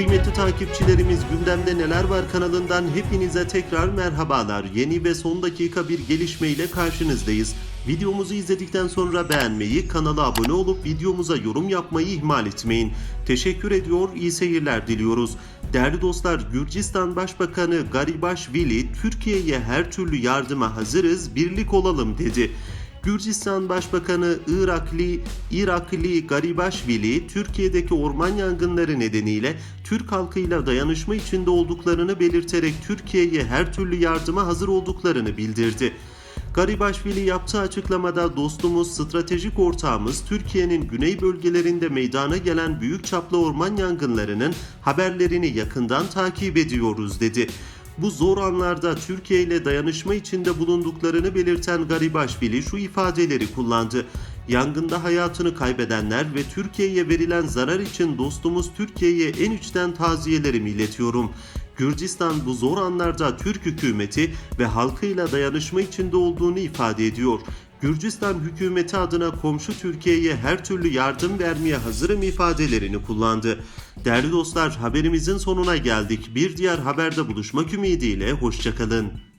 Kıymetli takipçilerimiz gündemde neler var kanalından hepinize tekrar merhabalar. Yeni ve son dakika bir gelişmeyle karşınızdayız. Videomuzu izledikten sonra beğenmeyi, kanala abone olup videomuza yorum yapmayı ihmal etmeyin. Teşekkür ediyor, iyi seyirler diliyoruz. Değerli dostlar, Gürcistan Başbakanı Garibashvili, Türkiye'ye her türlü yardıma hazırız, birlik olalım dedi. Gürcistan Başbakanı Irakli, Irakli Garibashvili, Türkiye'deki orman yangınları nedeniyle Türk halkıyla dayanışma içinde olduklarını belirterek Türkiye'ye her türlü yardıma hazır olduklarını bildirdi. Garibashvili yaptığı açıklamada dostumuz, stratejik ortağımız Türkiye'nin güney bölgelerinde meydana gelen büyük çaplı orman yangınlarının haberlerini yakından takip ediyoruz dedi. Bu zor anlarda Türkiye ile dayanışma içinde bulunduklarını belirten Garibashvili şu ifadeleri kullandı. Yangında hayatını kaybedenler ve Türkiye'ye verilen zarar için dostumuz Türkiye'ye en içten taziyelerimi iletiyorum. Gürcistan bu zor anlarda Türk hükümeti ve halkıyla dayanışma içinde olduğunu ifade ediyor. Gürcistan hükümeti adına komşu Türkiye'ye her türlü yardım vermeye hazırım ifadelerini kullandı. Değerli dostlar haberimizin sonuna geldik. Bir diğer haberde buluşmak ümidiyle hoşçakalın.